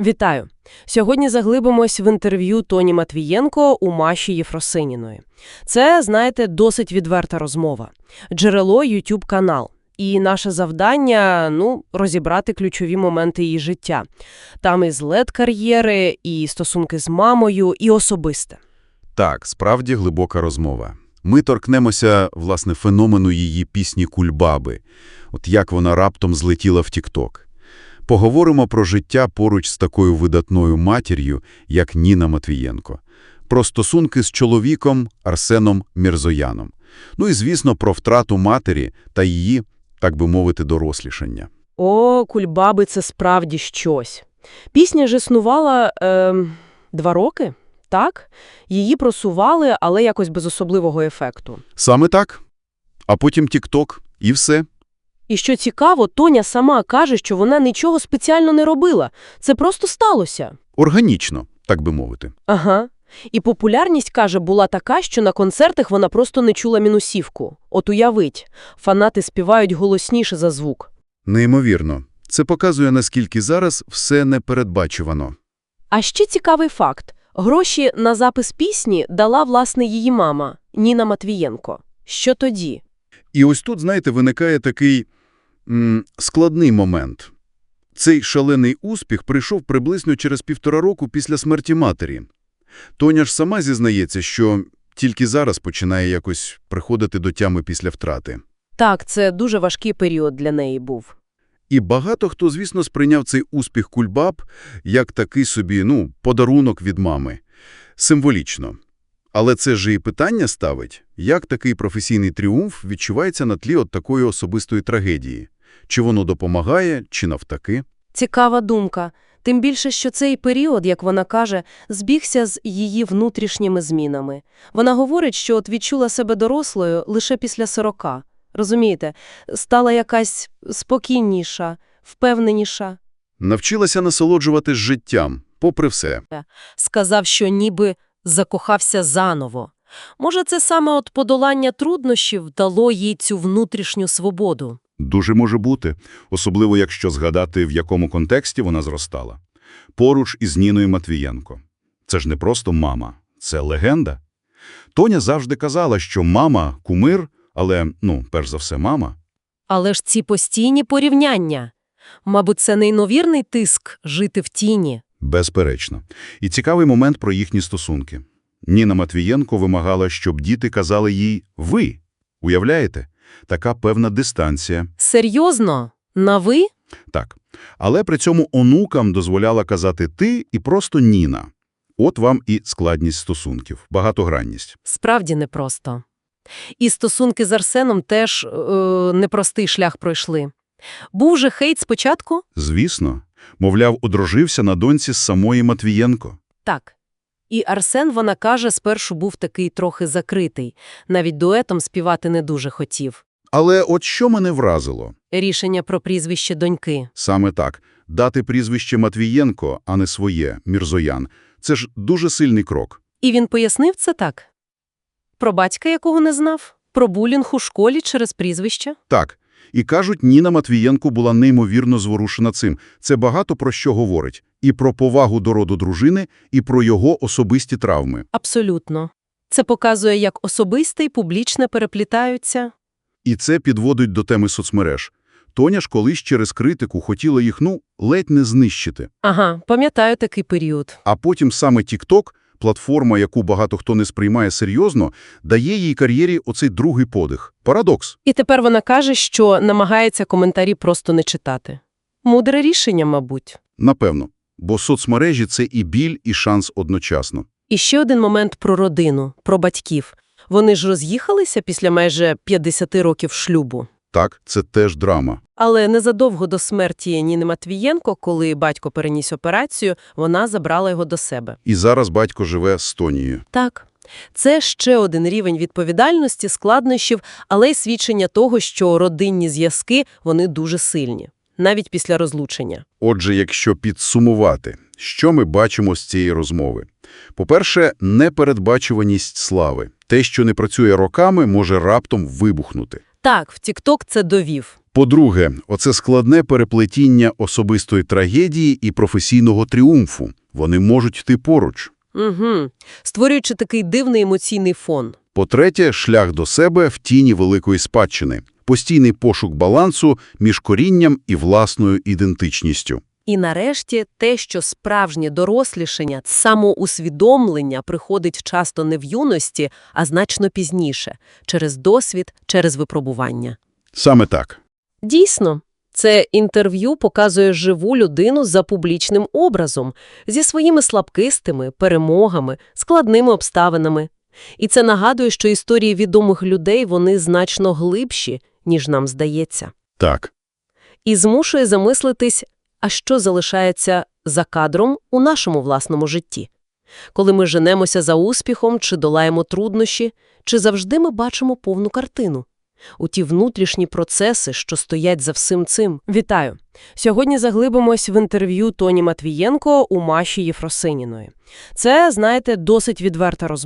Вітаю! Сьогодні заглибимось в інтерв'ю Тоні Матвієнко у Маші Єфросиніної. Це, знаєте, досить відверта розмова. Джерело – YouTube канал. І наше завдання, ну, розібрати ключові моменти її життя. Там і злет кар'єри, і стосунки з мамою, і особисте. Так, справді глибока розмова. Ми торкнемося, власне, феномену її пісні «Кульбаби». От як вона раптом злетіла в Тікток. Поговоримо про життя поруч з такою видатною матір'ю, як Ніна Матвієнко. Про стосунки з чоловіком Арсеном Мірзояном. Ну і, звісно, про втрату матері та її, так би мовити, дорослішання. О, кульбаби – це справді щось. Пісня ж існувала е, два роки, так? Її просували, але якось без особливого ефекту. Саме так. А потім Тікток – і все. І що цікаво, Тоня сама каже, що вона нічого спеціально не робила. Це просто сталося. Органічно, так би мовити. Ага. І популярність, каже, була така, що на концертах вона просто не чула мінусівку. От уявить, фанати співають голосніше за звук. Неймовірно. Це показує, наскільки зараз все непередбачувано. А ще цікавий факт. Гроші на запис пісні дала, власне, її мама, Ніна Матвієнко. Що тоді? І ось тут, знаєте, виникає такий складний момент. Цей шалений успіх прийшов приблизно через півтора року після смерті матері. Тоня ж сама зізнається, що тільки зараз починає якось приходити до тями після втрати. Так, це дуже важкий період для неї був. І багато хто, звісно, сприйняв цей успіх кульбаб як такий собі, ну, подарунок від мами. Символічно. Але це ж і питання ставить, як такий професійний тріумф відчувається на тлі от такої особистої трагедії. Чи воно допомагає, чи навтаки. Цікава думка. Тим більше, що цей період, як вона каже, збігся з її внутрішніми змінами. Вона говорить, що от відчула себе дорослою лише після 40. Розумієте, стала якась спокійніша, впевненіша. Навчилася насолоджуватись життям, попри все. Сказав, що ніби закохався заново. Може, це саме от подолання труднощів дало їй цю внутрішню свободу. Дуже може бути, особливо якщо згадати, в якому контексті вона зростала. Поруч із Ніною Матвієнко. Це ж не просто мама, це легенда. Тоня завжди казала, що мама – кумир, але, ну, перш за все, мама. Але ж ці постійні порівняння. Мабуть, це неймовірний тиск жити в тіні. Безперечно. І цікавий момент про їхні стосунки. Ніна Матвієнко вимагала, щоб діти казали їй «ви». Уявляєте? Така певна дистанція. Серйозно? На ви? Так. Але при цьому онукам дозволяла казати «ти» і просто «Ніна». От вам і складність стосунків, багатогранність. Справді непросто. І стосунки з Арсеном теж е, непростий шлях пройшли. Був же хейт спочатку? Звісно. Мовляв, одружився на доньці з самої Матвієнко. Так. І Арсен, вона каже, спершу був такий трохи закритий. Навіть дуетом співати не дуже хотів. Але от що мене вразило? Рішення про прізвище доньки. Саме так. Дати прізвище Матвієнко, а не своє, Мірзоян. Це ж дуже сильний крок. І він пояснив це так? Про батька, якого не знав? Про булінг у школі через прізвище? Так. І кажуть, Ніна Матвієнко була неймовірно зворушена цим. Це багато про що говорить. І про повагу до роду дружини, і про його особисті травми. Абсолютно. Це показує, як особисте і публічне переплітаються. І це підводить до теми соцмереж. Тоня ж колись через критику хотіла їх, ну, ледь не знищити. Ага, пам'ятаю такий період. А потім саме TikTok, платформа, яку багато хто не сприймає серйозно, дає їй кар'єрі оцей другий подих. Парадокс. І тепер вона каже, що намагається коментарі просто не читати. Мудре рішення, мабуть. Напевно. Бо соцмережі – це і біль, і шанс одночасно. І ще один момент про родину, про батьків. Вони ж роз'їхалися після майже 50 років шлюбу. Так, це теж драма. Але незадовго до смерті Ніни Матвієнко, коли батько переніс операцію, вона забрала його до себе. І зараз батько живе з Тонією. Так, це ще один рівень відповідальності, складнощів, але й свідчення того, що родинні зв'язки, вони дуже сильні, навіть після розлучення. Отже, якщо підсумувати, що ми бачимо з цієї розмови? По-перше, непередбачуваність слави. Те, що не працює роками, може раптом вибухнути. Так, в TikTok це довів. По-друге, оце складне переплетіння особистої трагедії і професійного тріумфу. Вони можуть йти поруч. Угу. Створюючи такий дивний емоційний фон. По-третє, шлях до себе в тіні великої спадщини. Постійний пошук балансу між корінням і власною ідентичністю. І нарешті те, що справжнє дорослішання, самоусвідомлення приходить часто не в юності, а значно пізніше – через досвід, через випробування. Саме так. Дійсно, це інтерв'ю показує живу людину за публічним образом, зі своїми слабкистими, перемогами, складними обставинами. І це нагадує, що історії відомих людей вони значно глибші, ніж нам здається. Так. І змушує замислитись, а що залишається за кадром у нашому власному житті. Коли ми женемося за успіхом чи долаємо труднощі, чи завжди ми бачимо повну картину? У ті внутрішні процеси, що стоять за всім цим. Вітаю! Сьогодні заглибимось в інтерв'ю Тоні Матвієнко у Маші Єфросиніної. Це, знаєте, досить відверта розмова.